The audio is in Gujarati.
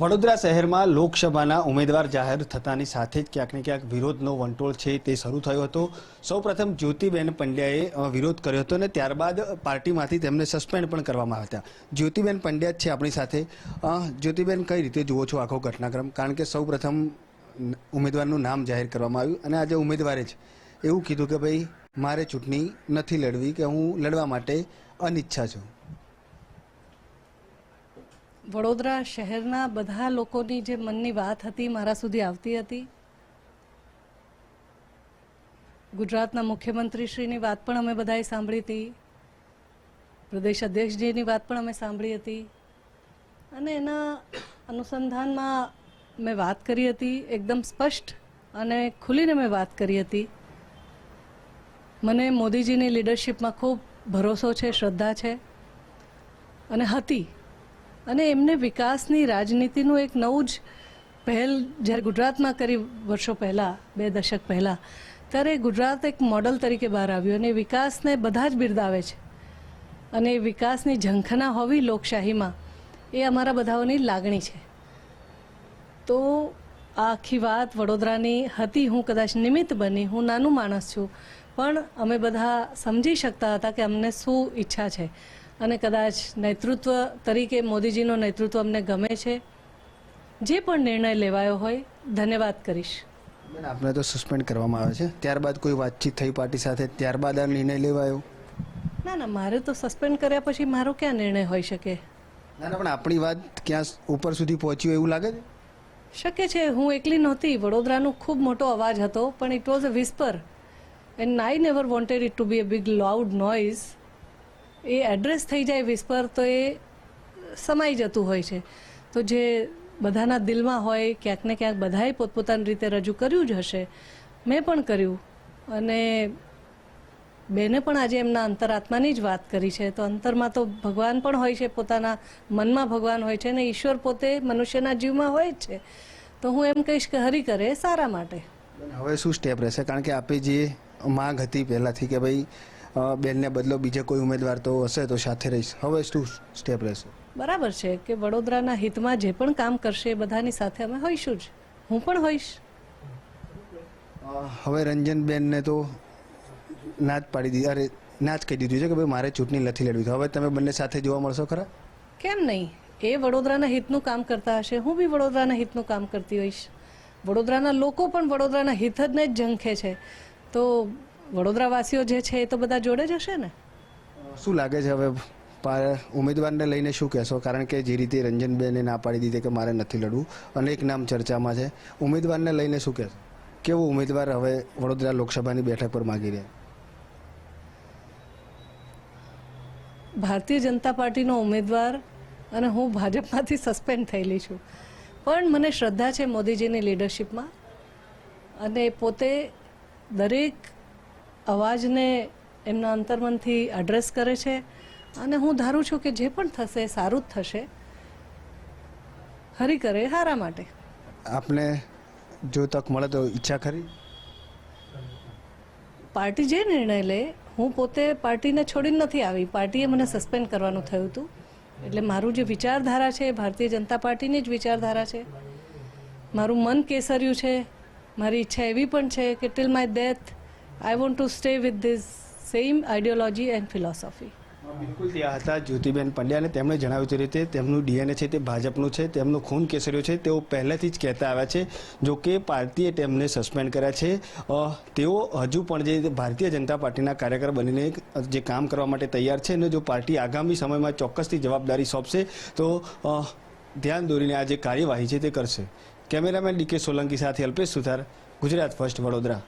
વડોદરા શહેરમાં લોકસભાના ઉમેદવાર જાહેર થતાની સાથે જ ક્યાંક ને ક્યાંક વિરોધનો વંટોળ છે તે શરૂ થયો હતો. સૌપ્રથમ જ્યોતિબેન પંડ્યાએ વિરોધ કર્યો હતો અને ત્યારબાદ પાર્ટીમાંથી તેમને સસ્પેન્ડ પણ કરવામાં આવ્યા હતા. જ્યોતિબેન પંડ્યા જ છે આપણી સાથે. જ્યોતિબેન, કઈ રીતે જુઓ છો આખો ઘટનાક્રમ? કારણ કે સૌપ્રથમ ઉમેદવારનું નામ જાહેર કરવામાં આવ્યું અને આજે ઉમેદવારે જ એવું કીધું કે ભાઈ, મારે ચૂંટણી નથી લડવી કે હું લડવા માટે અનિચ્છા છું. વડોદરા શહેરના બધા લોકોની જે મનની વાત હતી, મારા સુધી આવતી હતી. ગુજરાતના મુખ્યમંત્રીશ્રીની વાત પણ અમે બધાએ સાંભળી હતી. પ્રદેશ અધ્યક્ષજીની વાત પણ અમે સાંભળી હતી. અને એના અનુસંધાનમાં મેં વાત કરી હતી, એકદમ સ્પષ્ટ અને ખુલીને મેં વાત કરી હતી. મને મોદીજીની લીડરશિપમાં ખૂબ ભરોસો છે, શ્રદ્ધા છે અને હતી. અને એમને વિકાસની રાજનીતિનું એક નવું જ પહેલ જ્યારે ગુજરાતમાં કરી વર્ષો પહેલાં, બે દશક પહેલાં, ત્યારે ગુજરાત એક મોડલ તરીકે બહાર આવ્યું અને વિકાસને બધા જ બિરદાવે છે. અને વિકાસની ઝંખના હોવી લોકશાહીમાં એ અમારા બધાઓની લાગણી છે. તો આ આખી વાત વડોદરાની હતી, હું કદાચ નિમિત્ત બની, હું નાનું માણસ છું, પણ અમે બધા સમજી શકતા હતા કે અમને શું ઈચ્છા છે. અને કદાચ નેતૃત્વ તરીકે મોદીજીનું નેતૃત્વ અમને ગમે છે જે પણ નિર્ણય લેવાયો હોય ધન્યવાદ કરીશ. આપને તો સસ્પેન્ડ કરવામાં આવે છે. ત્યારબાદ કોઈ વાતચીત થઈ પાર્ટી સાથે ત્યારબાદ આ નિર્ણય લેવાયો? ના ના મારે તો સસ્પેન્ડ કર્યા પછી મારો ક્યાં નિર્ણય હોઈ શકે? ના ના પણ આપણી વાત ક્યાં ઉપર સુધી પહોંચ્યું એવું લાગે છે? શક્ય છે હું એકલી નહોતી. વડોદરાનો ખૂબ મોટો અવાજ હતો પણ it was a whisper and I never wanted it to be a big loud noise A address થઈ જાય વિસ્પર, તો એ સમાઈ જતું હોય છે. તો જે બધાના દિલમાં હોય, ક્યાંક ને ક્યાંક બધાએ પોતપોતાની રીતે રજૂ કર્યું જ હશે. મેં પણ કર્યું. અને બેને પણ આજે એમના અંતરાત્માની જ વાત કરી છે. તો અંતરમાં તો ભગવાન પણ હોય છે, પોતાના મનમાં ભગવાન હોય છે અને ઈશ્વર પોતે મનુષ્યના જીવમાં હોય જ છે. તો હું એમ કહીશ કે હરી કરે સારા માટે. હવે શું સ્ટેપ રહેશે? કારણ કે આપે જે માંગ હતી પહેલાંથી કે ભાઈ બેનને બદલો બીજો કોઈ ઉમેદવાર તો હશે તો સાથે રહીશ. હવે શું સ્ટેપ રહેશે? બરાબર છે કે વડોદરાના હિતમાં જે પણ કામ કરશે એ બધાની સાથે અમે હોઈશું જ. હું પણ હોઈશ. હવે રંજનબેનને તો ના જ પાડી દીધી. અરે ના જ કહી દીધું છે કે ભાઈ મારે ચૂંટણી નથી લડવી. તો હવે તમે બંને સાથે જોવા મળશો ખરા? કેમ નહીં? એ વડોદરાના હિતનું કામ કરતા હશે. હું બી વડોદરાના હિતનું કામ કરતી હોઈશ. વડોદરાના લોકો પણ વડોદરાના હિત જ ને જ ઝંખે છે. તો વડોદરાવાસીઓ જે છે એ તો બધા જોડે જ હશે ને? શું લાગે છે હવે ઉમેદવારને લઈને શું કહેશો? કારણ કે જે રીતે રંજનબેને ના પાડી દીધી કે મારે નથી લડવું અને એક નામ ચર્ચામાં છે. ઉમેદવારને લઈને શું કહેશો? કેવો ઉમેદવાર હવે વડોદરા લોકસભાની બેઠક પર માગી રહ્યા? ભારતીય જનતા પાર્ટીનો ઉમેદવાર અને હું ભાજપમાંથી સસ્પેન્ડ થયેલી છું. પણ મને શ્રદ્ધા છે મોદીજીની લીડરશિપમાં અને પોતે દરેક અવાજને એમના અંતર્મનથી એડ્રેસ કરે છે અને હું ધારું છું કે જે પણ થશે સારું જ થશે. હરી કરે હારા માટે. આપને જો તક મળે તો ઈચ્છા ખરી? પાર્ટી જે નિર્ણય લે હું પોતે પાર્ટીને છોડીને નથી આવી. પાર્ટીએ મને સસ્પેન્ડ કરવાનું થયું હતું. એટલે મારું જે વિચારધારા છે એ ભારતીય જનતા પાર્ટીની જ વિચારધારા છે. મારું મન કેસર્યું છે. મારી ઈચ્છા એવી પણ છે કે till my death I want to stay with this same ideology and philosophy બિલકુલ, ત્યાં હતા જ્યોતિબેન પંડ્યા અને તેમણે જણાવ્યું તે રીતે તેમનું ડીએનએ છે તે ભાજપનું છે, તેમનું ખૂન કેસર્યો છે, તેઓ પહેલેથી જ કહેતા આવ્યા છે, જો કે પાર્ટીએ તેમને સસ્પેન્ડ કર્યા છે. તેઓ હજુ પણ જે ભારતીય જનતા પાર્ટીના કાર્યકર બનીને જે કામ કરવા માટે તૈયાર છે અને જો પાર્ટી આગામી સમયમાં ચોક્કસથી જવાબદારી સોંપશે, તો ધ્યાન દોરીને આ જે કાર્યવાહી છે તે કરશે. કેમેરામેન ડીકે સોલંકી સાથે અલ્પેશ સુથાર, ગુજરાત ફર્સ્ટ વડોદરા.